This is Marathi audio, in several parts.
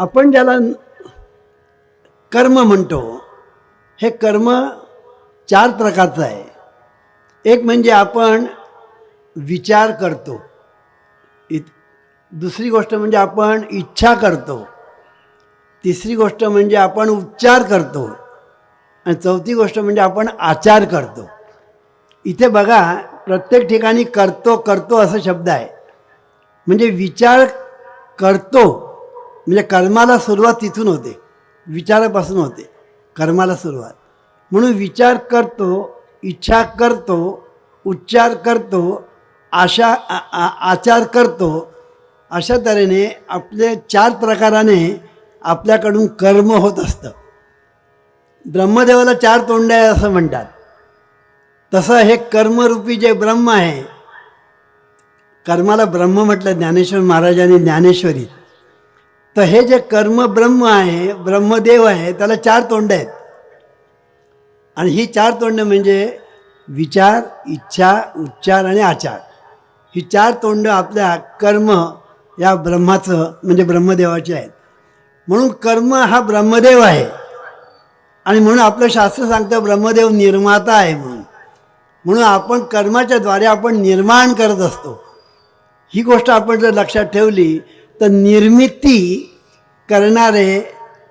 आपण ज्याला कर्म म्हणतो हे कर्म चार प्रकारचं आहे. एक म्हणजे आपण विचार करतो. इत दुसरी गोष्ट म्हणजे आपण इच्छा करतो. तिसरी गोष्ट म्हणजे आपण उच्चार करतो. आणि चौथी गोष्ट म्हणजे आपण आचार करतो. इथे बघा प्रत्येक ठिकाणी करतो करतो असा शब्द आहे. म्हणजे विचार करतो म्हणजे कर्माला सुरुवात तिथून होते. विचारापासून होते. कर्माला सुरुवात. म्हणून विचार करतो इच्छा करतो उच्चार करतो आशा आ- आ- आचार करतो. अशा तऱ्हेने आपले चार प्रकाराने आपल्याकडून कर्म होत असतं. ब्रह्मदेवाला चार तोंड आहे असं म्हणतात. तसं हे कर्मरूपी जे ब्रह्म आहे कर्माला ब्रह्म म्हटलं ज्ञानेश्वर महाराजांनी ज्ञानेश्वरी तर हे जे कर्म ब्रह्म आहे ब्रह्मदेव आहे त्याला चार तोंड आहेत. आणि ही चार तोंड म्हणजे विचार इच्छा उच्चार आणि आचार. ही चार तोंड आपल्या कर्म या ब्रह्माचं म्हणजे ब्रह्मदेवाचे आहेत. म्हणून कर्म हा ब्रह्मदेव आहे. आणि म्हणून आपलं शास्त्र सांगतं ब्रह्मदेव निर्माता आहे म्हणून. म्हणून आपण कर्माच्या द्वारे आपण निर्माण करत असतो. ही गोष्ट आपण जर लक्षात ठेवली तर निर्मिती करणारे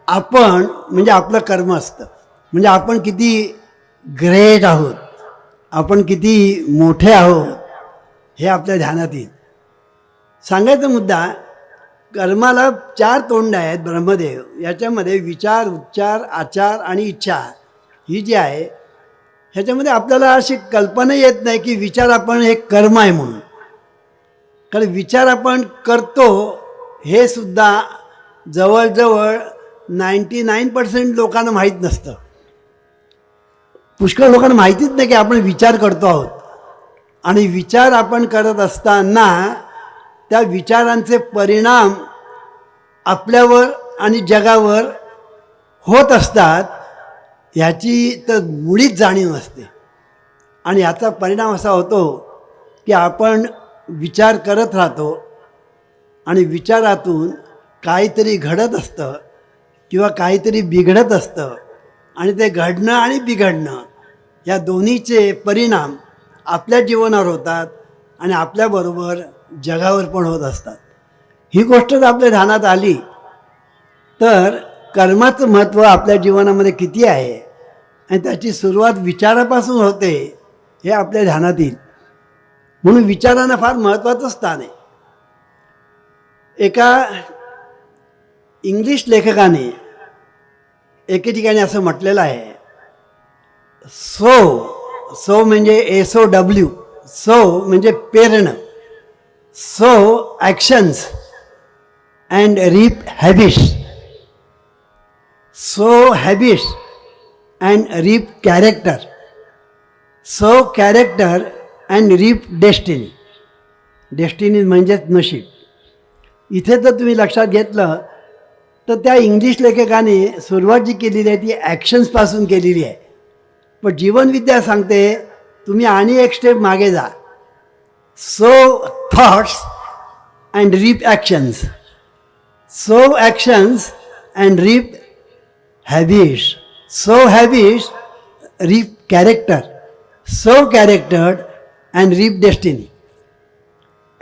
आपण म्हणजे आपलं कर्म असतं. म्हणजे आपण किती ग्रेट आहोत आपण किती मोठे आहोत हे आपल्या ध्यानात येईल. सांगायचा मुद्दा कर्माला चार तोंड आहेत ब्रह्मदेव. याच्यामध्ये विचार उच्चार आचार आणि इच्छा. ही जी आहे ह्याच्यामध्ये आपल्याला अशी कल्पना येत नाही की विचार आपण हे कर्म आहे म्हणून. कारण विचार आपण करतो हे सुद्धा जवळजवळ नाईंटी नाईन पर्सेंट लोकांना माहीत नसतं. पुष्कळ लोकांना माहितीच नाही की आपण विचार करतो आहोत. आणि विचार आपण करत असताना त्या विचारांचे परिणाम आपल्यावर आणि जगावर होत असतात ह्याची तर मुळीच जाणीव असते आणि याचा परिणाम असा होतो की आपण विचार करत राहतो आणि विचारातून काहीतरी घडत असतं किंवा काहीतरी बिघडत असतं आणि ते घडणं आणि बिघडणं या दोन्हीचे परिणाम आपल्या जीवनावर होतात आणि आपल्याबरोबर जगावर पण होत असतात. ही गोष्ट जर आपल्या ध्यानात आली तर कर्माचं महत्त्व आपल्या जीवनामध्ये किती आहे आणि त्याची सुरुवात विचारापासून होते हे आपल्या ध्यानात येईल. म्हणून विचारांना फार महत्त्वाचं स्थान आहे. एका इंग्लिश लेखकाने एके ठिकाणी असं म्हटलेलं आहे. सो सो म्हणजे एस ओ डब्ल्यू सो म्हणजे पेरणं so actions and reap habits so habits and reap character so character and reap destiny destiny म्हणजेच नशीब. इथे जर तुम्ही लक्षात घेतलं तर त्या इंग्लिश लेखकाने सुरुवात जी केलेली आहे ती ॲक्शन्सपासून केलेली आहे. पण जीवनविद्या सांगते तुम्ही आणि एक स्टेप मागे जा. So thoughts and reap actions so actions and reap habits so habits reap character so character and reap destiny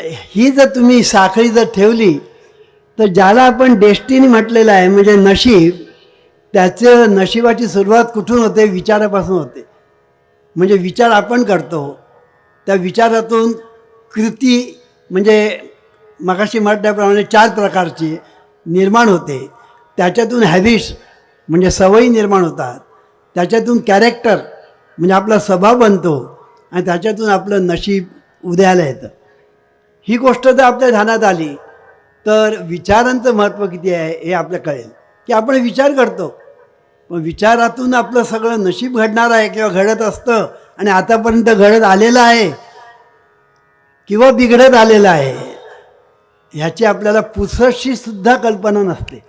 ही जर तुम्ही साखळी जर ठेवली तर ज्याला आपण डेस्टिनी म्हटलेलं आहे म्हणजे नशीब त्याचं नशिबाची सुरुवात कुठून होते? विचारापासून होते. म्हणजे विचार आपण करतो. त्या विचारातून कृती म्हणजे मगाशी म्हटल्याप्रमाणे चार प्रकारची निर्माण होते. त्याच्यातून हॅबिट्स म्हणजे सवयी निर्माण होतात. त्याच्यातून कॅरेक्टर म्हणजे आपला स्वभाव बनतो. आणि त्याच्यातून आपलं नशीब उदयाला येतं. ही गोष्ट जर आपल्या ध्यानात आली तर विचारांचं महत्त्व किती आहे हे आपल्याला कळेल. की आपण विचार करतो. पण विचारातून आपलं सगळं नशीब घडणार आहे किंवा घडत असतं आणि आतापर्यंत घडत आलेलं आहे किंवा बिघडत आलेलं आहे ह्याची आपल्याला पुसटशी सुद्धा कल्पना नसते.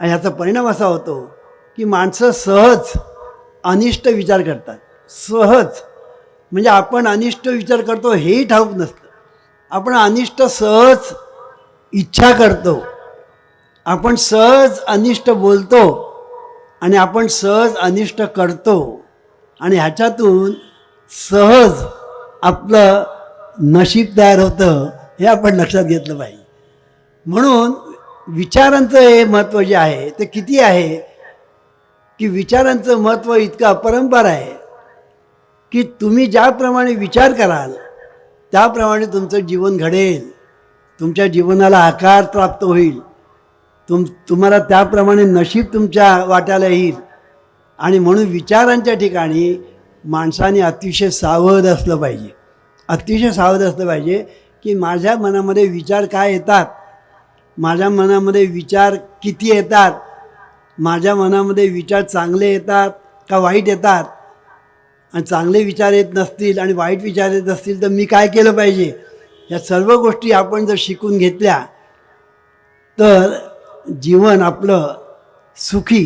आणि ह्याचा परिणाम असा होतो की माणसं सहज अनिष्ट विचार करतात. सहज. म्हणजे आपण अनिष्ट विचार करतो हेही ठाऊक नसतं. आपण अनिष्ट सहज इच्छा करतो. आपण सहज अनिष्ट बोलतो आणि आपण सहज अनिष्ट करतो. आणि ह्याच्यातून सहज आपलं नशीब तयार होतं हे आपण लक्षात घेतलं पाहिजे. म्हणून विचारांचं हे महत्त्व जे आहे ते किती आहे? की विचारांचं महत्त्व इतकं अपरंपार आहे की तुम्ही ज्याप्रमाणे विचार कराल त्याप्रमाणे तुमचं जीवन घडेल. तुमच्या जीवनाला आकार प्राप्त होईल. तुम तुम्हाला त्याप्रमाणे नशीब तुमच्या वाट्याला येईल. आणि म्हणून विचारांच्या ठिकाणी माणसाने अतिशय सावध असलं पाहिजे. अतिशय सावध असलं पाहिजे की माझ्या मनामध्ये विचार काय येतात? माझ्या मनामध्ये विचार किती येतात? माझ्या मनामध्ये विचार चांगले येतात का वाईट येतात? आणि चांगले विचार येत नसतील आणि वाईट विचार येत नसतील तर मी काय केलं पाहिजे? या सर्व गोष्टी आपण जर शिकून घेतल्या तर जीवन आपलं सुखी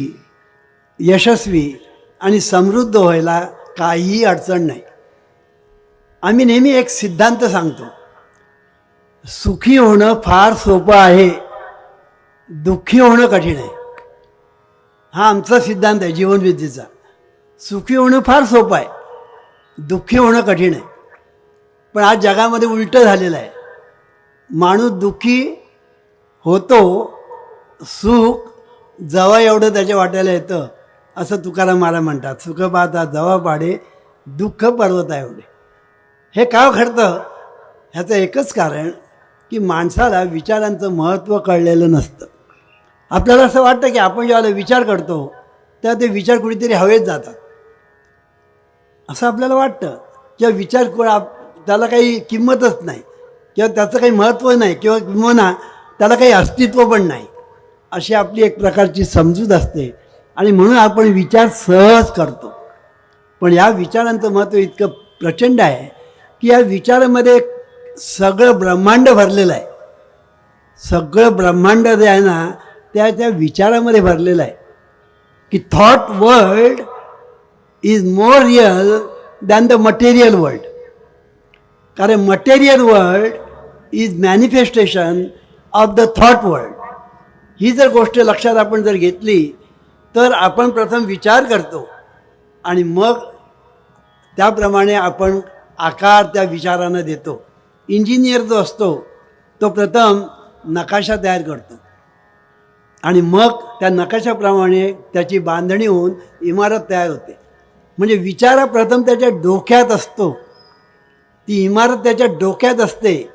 यशस्वी आणि समृद्ध व्हायला काहीही अडचण नाही. आम्ही नेहमी एक सिद्धांत सांगतो सुखी होणं फार सोपं आहे दुःखी होणं कठीण आहे. हा आमचा सिद्धांत आहे जीवनविद्येचा सुखी होणं फार सोपं आहे. दुःखी होणं कठीण आहे. पण आज जगामध्ये उलटं झालेलं आहे. माणूस दुःखी होतो सुख जवा एवढं त्याच्या वाट्याला येतं असं तुकाराम मला म्हणतात. सुख पाहता जवा पाडे दुःख पर्वता एवढे. हे का घडतं? ह्याचं एकच कारण की माणसाला विचारांचं महत्त्व कळलेलं नसतं. आपल्याला असं वाटतं की आपण ज्यावेळेला विचार करतो तेव्हा ते विचार कुठेतरी हवेत जातात. असं आपल्याला वाटतं. किंवा विचार को आप त्याला काही किंमतच नाही. किंवा त्याचं काही महत्त्व नाही किंवा किंवा त्याला काही अस्तित्व पण नाही. अशी आपली एक प्रकारची समजूत असते. आणि म्हणून आपण विचार सहज करतो. पण या विचारांचं महत्त्व इतकं प्रचंड आहे की या विचारामध्ये सगळं ब्रह्मांड भरलेलं आहे. सगळं ब्रह्मांड जे आहे ना त्या त्या विचारामध्ये भरलेलं आहे. की thought world is more real than the material world कारण material world is manifestation of the thought world ही जर गोष्ट लक्षात आपण जर घेतली तर आपण प्रथम विचार करतो आणि मग त्याप्रमाणे आपण आकार त्या विचारानं देतो इंजिनियर जो असतो तो प्रथम नकाशा तयार करतो आणि मग त्या नकाशाप्रमाणे त्याची बांधणी होऊन इमारत तयार होते म्हणजे विचार प्रथम त्याच्या डोक्यात असतो. ती इमारत त्याच्या डोक्यात असते.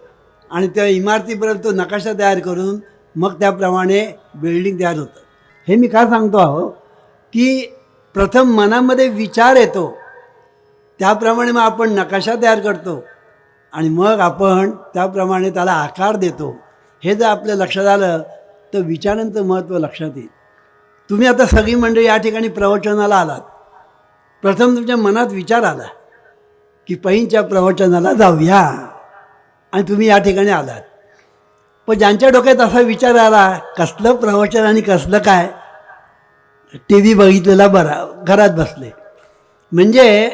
आणि त्या इमारतीपर्यंत तो नकाशा तयार करून मग त्याप्रमाणे बिल्डिंग तयार होतं. हे मी का सांगतो आहो? की प्रथम मनामध्ये विचार येतो. त्याप्रमाणे मग आपण नकाशा तयार करतो. आणि मग आपण त्याप्रमाणे त्याला आकार देतो. हे जर आपल्या लक्षात आलं तर विचारांचं महत्त्व लक्षात येईल. तुम्ही आता सगळी मंडळी या ठिकाणी प्रवचनाला आलात. प्रथम तुमच्या मनात विचार आला की पैंच्या प्रवचनाला जाऊया. आणि तुम्ही या ठिकाणी आलात. पण ज्यांच्या डोक्यात असा विचार आला कसलं प्रवचन आणि कसलं काय टी व्ही बघितलेला बरा घरात बसले. म्हणजे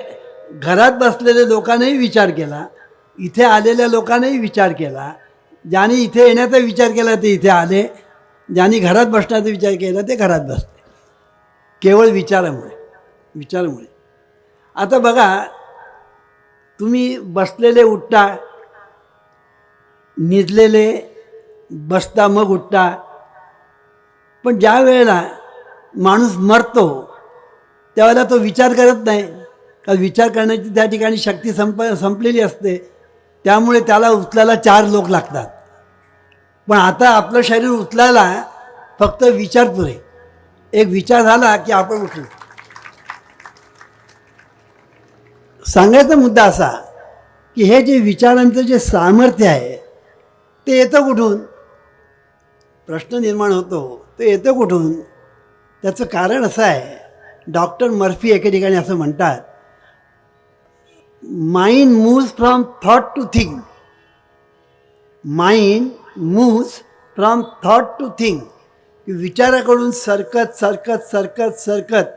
घरात बसलेल्या लोकांनाही विचार केला इथे आलेल्या लोकांनाही विचार केला. ज्यांनी इथे येण्याचा विचार केला ते इथे आले. ज्यांनी घरात बसण्याचा विचार केला ते घरात बसले. केवळ विचारामुळे विचारामुळे. आता बघा तुम्ही बसलेले उठता निजलेले बसता मग उठता. पण ज्या वेळेला माणूस मरतो त्यावेळेला तो विचार करत नाही. का विचार करण्याची त्या ठिकाणी शक्ती संप संपलेली असते. त्यामुळे त्याला उचलायला चार लोक लागतात. पण आता आपलं शरीर उचलायला फक्त विचार पुरे एक विचार झाला की आपण उठलो. सांगायचा मुद्दा असा की हे जे विचारांचं जे सामर्थ्य आहे ते येतं कुठून? प्रश्न निर्माण होतो ते येतं कुठून? त्याचं कारण असं आहे डॉक्टर मर्फी एके ठिकाणी असं म्हणतात mind moves from thought to think mind moves from thought to think की विचाराकडून सरकत सरकत सरकत सरकत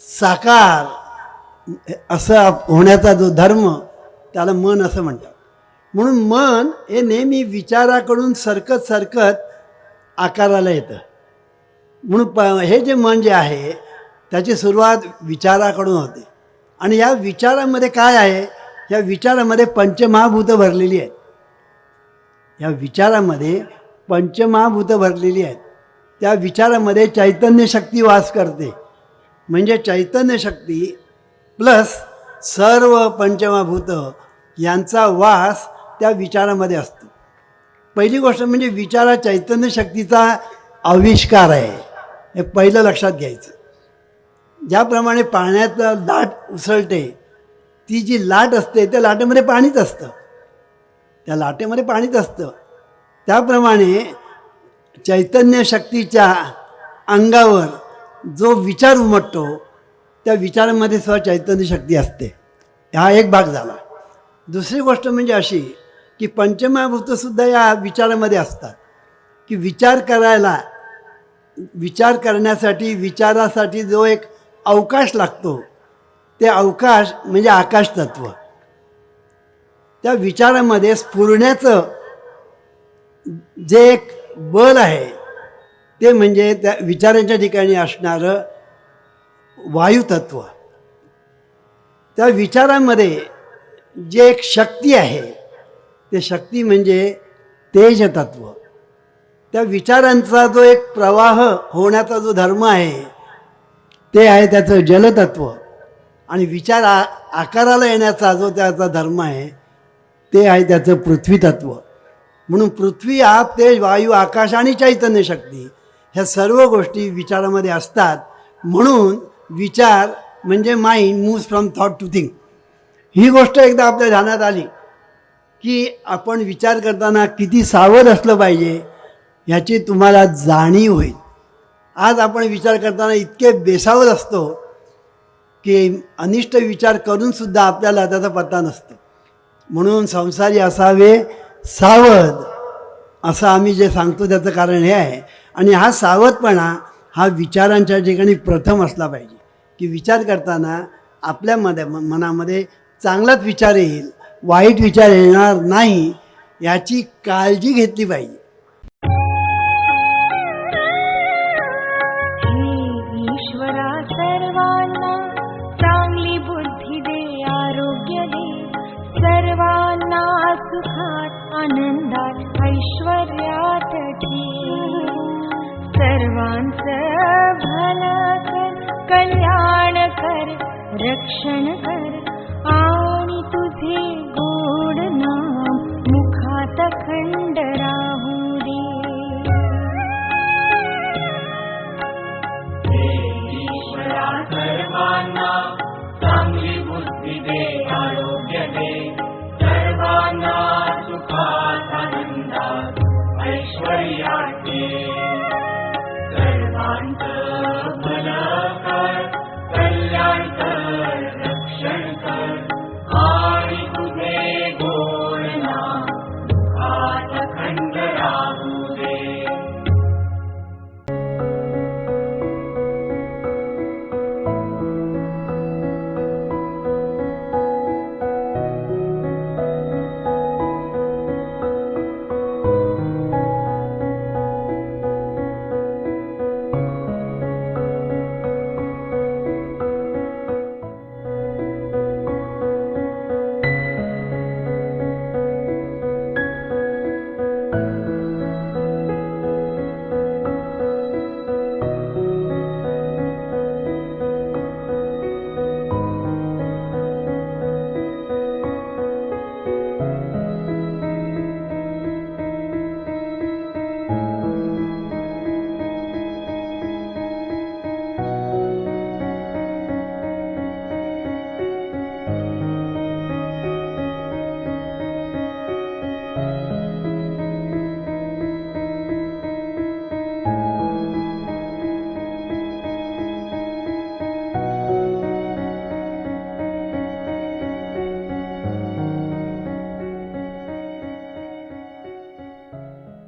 साकार. असं होण्याचा जो धर्म त्याला मन असं म्हणतात. म्हणून मन हे नेहमी विचाराकडून सरकत सरकत आकाराला येतं. म्हणून प हे जे मन जे आहे त्याची सुरुवात विचाराकडून होते. आणि या विचारामध्ये काय आहे? या विचारामध्ये पंचमहाभूतं भरलेली आहेत. या विचारामध्ये पंचमहाभूतं भरलेली आहेत. त्या विचारामध्ये चैतन्य शक्ती वास करते. म्हणजे चैतन्य शक्ती प्लस सर्व पंचमाभूत यांचा वास त्या विचारामध्ये असतो. पहिली गोष्ट म्हणजे विचारा चैतन्य शक्तीचा आविष्कार आहे. हे पहिलं लक्षात घ्यायचं. ज्याप्रमाणे पाण्यात लाट उसळते ती जी लाट असते त्या लाटेमध्ये पाणीच असतं. त्या लाटेमध्ये पाणीच असतं. त्याप्रमाणे चैतन्य शक्तीच्या अंगावर जो विचार उमटतो त्या विचारांमध्ये सुद्धा चैतन्य शक्ती असते. हा एक भाग झाला. दुसरी गोष्ट म्हणजे अशी की पंचमहाभूतसुद्धा या विचारामध्ये असतात. की विचार करायला विचार करण्यासाठी विचारासाठी जो एक अवकाश लागतो ते अवकाश म्हणजे आकाश तत्व. त्या विचारामध्ये स्फुरण्याचं जे एक बल आहे ते म्हणजे त्या विचारांच्या ठिकाणी असणारं वायुतत्व. त्या विचारामध्ये जे एक शक्ती आहे ते शक्ती म्हणजे तेजतत्व. त्या विचारांचा जो एक प्रवाह होण्याचा जो धर्म आहे ते आहे त्याचं जलतत्व. आणि विचार आ आकाराला येण्याचा जो त्याचा धर्म आहे ते आहे त्याचं पृथ्वी तत्व म्हणून पृथ्वी आप तेज वायू आकाश आणि चैतन्य शक्ती ह्या सर्व गोष्टी विचारामध्ये असतात. म्हणून विचार म्हणजे mind moves from thought to think ही गोष्ट एकदा आपल्या ध्यानात आली की आपण विचार करताना किती सावध असलं पाहिजे ह्याची तुम्हाला जाणीव होईल. आज आपण विचार करताना इतके बेसावध असतो की अनिष्ट विचार करूनसुद्धा आपल्याला त्याचा पत्ता नसतो. म्हणून संसारी असावे सावध असं आम्ही जे सांगतो त्याचं कारण हे आहे. आणि हा सावधपणा हा विचारांच्या ठिकाणी प्रथम असला पाहिजे. की विचार करताना आपल्या मध्ये मनामध्ये चांगलाच विचार येईल वाईट विचार येणार नाही याची काळजी घेतली पाहिजे. ईश्वरा सर्वांना चांगली बुद्धी दे आरोग्य दे. सर्वांना सुखात आनंदात ऐश्वर्यात ठेव. सर्वांचं भलं कल्याण कर। तुझे